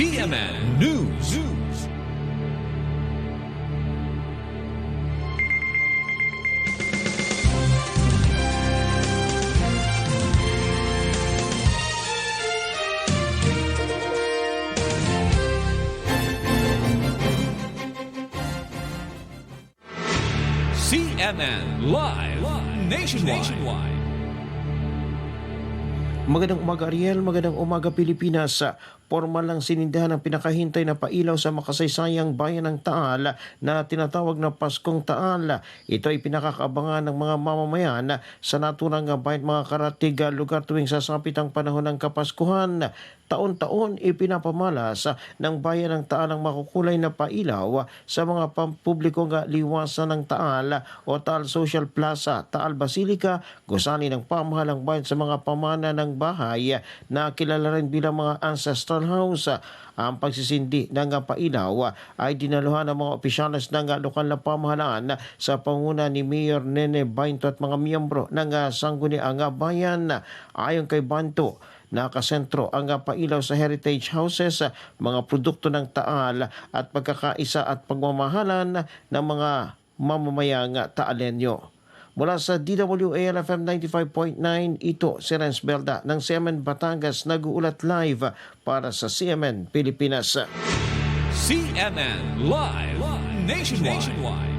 CNN News. CNN Live Nationwide. Magandang umaga Ariel, magandang umaga Pilipinas. Formal lang sinindahan ang pinakahintay na pailaw sa makasaysayang bayan ng Taal na tinatawag na Paskong Taal. Ito ay pinakakaabangan ng mga mamamayan sa naturang bayan mga karatig lugar tuwing sasapit ang panahon ng Kapaskuhan. Taon-taon ipinapamalas ng bayan ng Taal ang makukulay na pailaw sa mga pampublikong liwasan ng Taal o Taal Social Plaza, Taal Basilica, gusali ng pamahalang bayan sa mga pamana ng bahay na kilala rin bilang mga ancestral house. Ang pagsisindi ng pailaw ay dinaluhan ng mga opisyalis ng lokal na pamahalaan sa panguna ni Mayor Nene Bainto at mga miyembro ng Sangguniang Bayan. Ayon kay Banto, nakasentro ang pailaw sa heritage houses, mga produkto ng taal at pagkakaisa at pagmamahalan ng mga mamamayang taalenyo. Mula sa DWALFM 95.9, ito si Renz Belda ng CMN Batangas nag-uulat live para sa CMN Pilipinas. CNN Live Nationwide.